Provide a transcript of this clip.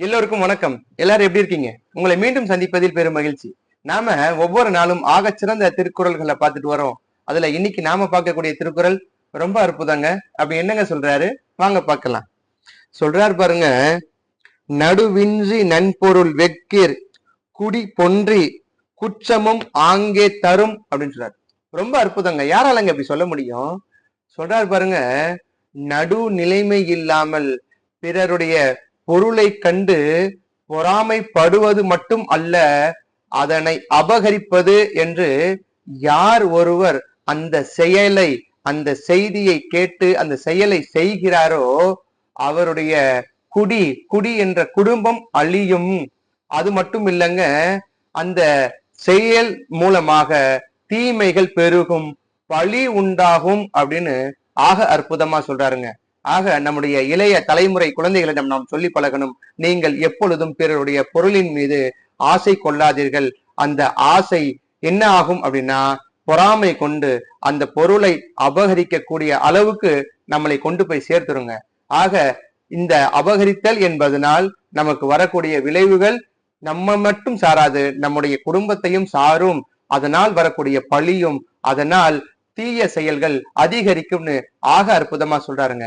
எல்லோருக்கும் வணக்கம். எல்லாரும் எப்படி இருக்கீங்க? உங்களை மீண்டும் சந்திப்பதில் பெரும் மகிழ்ச்சி. நாம ஒவ்வொரு நாளும் ஆகச்சிறந்த திருக்குறள்களை பார்த்துட்டு வரோம். அதுல இன்னைக்கு நாம பார்க்கக்கூடிய திருக்குறள் ரொம்ப அற்புதங்க. அப்படி என்னங்க சொல்றாரு? வாங்க பார்க்கலாம். சொல்றாரு பாருங்க. நடுவின்றி நன்பொருள் வெக்கீர் குடி பொன்றி குற்றமும் ஆங்கே தரும் அப்படின்னு சொல்றாரு. ரொம்ப அற்புதங்க. யாராலங்க இப்படி சொல்ல முடியும்? சொல்றாரு பாருங்க. நடு நிலைமை இல்லாமல் பிறருடைய பொருளை கண்டு பொறாமைப்படுவது மட்டும் அல்ல அதனை அபகரிப்பது என்று யார் ஒருவர் அந்த செயலை அந்த செய்தியை கேட்டு அந்த செயலை செய்கிறாரோ அவருடைய குடி குடி என்ற குடும்பம் அழியும். அது மட்டும் இல்லைங்க அந்த செயல் மூலமாக தீமைகள் பெருகும் பழி உண்டாகும் அப்படின்னு ஆக அற்புதமா சொல்றாருங்க. ஆக நம்முடைய இளைய தலைமுறை குழந்தைகளிடம் நாம் சொல்லி பழகணும். நீங்கள் எப்பொழுதும் பிறருடைய பொருளின் மீது ஆசை கொள்ளாதீர்கள். அந்த ஆசை என்ன ஆகும் அப்படின்னா பொறாமை கொண்டு அந்த பொருளை அபகரிக்கக்கூடிய அளவுக்கு நம்மளை கொண்டு போய் சேர்த்துருங்க. ஆக இந்த அபகரித்தல் என்பதனால் நமக்கு வரக்கூடிய விளைவுகள் நம்ம மட்டும் சாராது நம்முடைய குடும்பத்தையும் சாரும். அதனால் வரக்கூடிய பழியும் அதனால் தீய செயல்கள் அதிகரிக்கும்னு ஆக அற்புதமா சொல்றாருங்க.